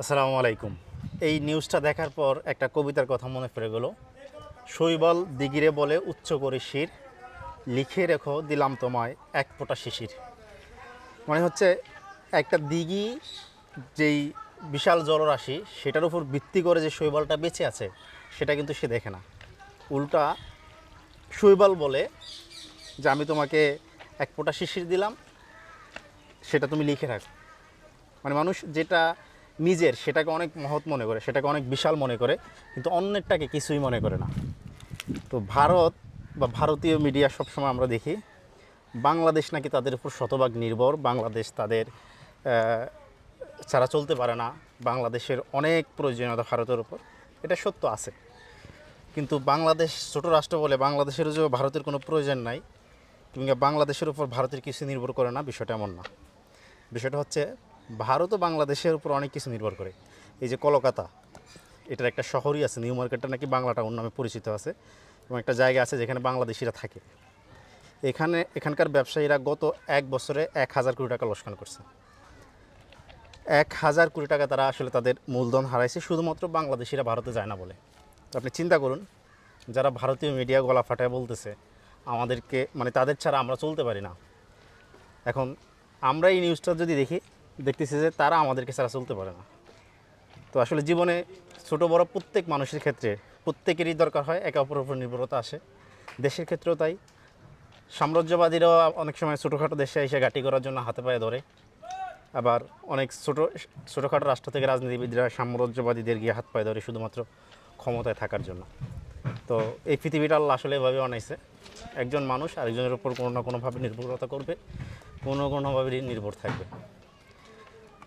আসসালামু আলাইকুম। এই নিউজটা দেখার পর একটা কবিতার কথা মনে পড়ে গেল। শৈবাল দিগিরে বলে, উচ্চ করে শির, লিখে রেখো দিলাম তোমায় এক ফোঁটা শিশির। মানে হচ্ছে একটা দিঘি যেই বিশাল জলরাশি, সেটার উপর ভিত্তি করে যে শৈবালটা বেঁচে আছে, সেটা কিন্তু সে দেখে না। উল্টা শৈবাল বলে যে, আমি তোমাকে এক ফোঁটা শিশির দিলাম, সেটা তুমি লিখে রাখো। মানে মানুষ যেটা নিজের, সেটাকে অনেক মহৎ মনে করে, সেটাকে অনেক বিশাল মনে করে, কিন্তু অন্যেরটাকে কিছুই মনে করে না। তো ভারত বা ভারতীয় মিডিয়া সবসময় আমরা দেখি, বাংলাদেশ নাকি তাদের উপর শতভাগ নির্ভর, বাংলাদেশ তাদের ছাড়া চলতে পারে না, বাংলাদেশের অনেক প্রয়োজনীয়তা ভারতের উপর, এটা সত্য আছে। কিন্তু বাংলাদেশ, ছোট রাষ্ট্র বলে বাংলাদেশের যে ভারতের কোনো প্রয়োজন নাই, কিংবা বাংলাদেশের উপর ভারতের কিছু নির্ভর করে না, বিষয়টা এমন না। বিষয়টা হচ্ছে ভারতও বাংলাদেশের উপর অনেক কিছু নির্ভর করে। এই যে কলকাতা, এটার একটা শহরই আছে, নিউ মার্কেটটা নাকি বাংলা টাউন নামে পরিচিত আছে এবং একটা জায়গা আছে যেখানে বাংলাদেশিরা থাকে। এখানে এখানকার ব্যবসায়ীরা গত এক বছরে এক হাজার কোটি টাকা লোকসান করছে। এক হাজার কোটি টাকা তারা আসলে তাদের মূলধন হারাইছে, শুধুমাত্র বাংলাদেশিরা ভারতে যায় না বলে। তো আপনি চিন্তা করুন, যারা ভারতীয় মিডিয়া গলা ফাটায় বলতেছে, আমাদেরকে মানে তাদের ছাড়া আমরা চলতে পারি না। এখন আমরা এই নিউজটা যদি দেখি দেখতেছি যে তারা আমাদেরকে ছাড়া চলতে পারে না। তো আসলে জীবনে ছোট বড় প্রত্যেক মানুষের ক্ষেত্রে প্রত্যেকেরই দরকার হয় একে অপরের উপর নির্ভরতা আসে। দেশের ক্ষেত্রেও তাই। সাম্রাজ্যবাদীরাও অনেক সময় ছোটোখাটো দেশে এসে ঘাঁটি করার জন্য হাতে পায়ে ধরে। আবার অনেক ছোটো, ছোটোখাটো রাষ্ট্র থেকে রাজনীতিবিদরা সাম্রাজ্যবাদীদের গিয়ে হাত পায়ে ধরে শুধুমাত্র ক্ষমতায় থাকার জন্য। তো এই পৃথিবীটা আল্লাহ আসলে এভাবে বানাইছে। একজন মানুষ আরেকজনের উপর কোনো না কোনোভাবে নির্ভরতা করবে, কোনো কোনোভাবে নির্ভর থাকবে।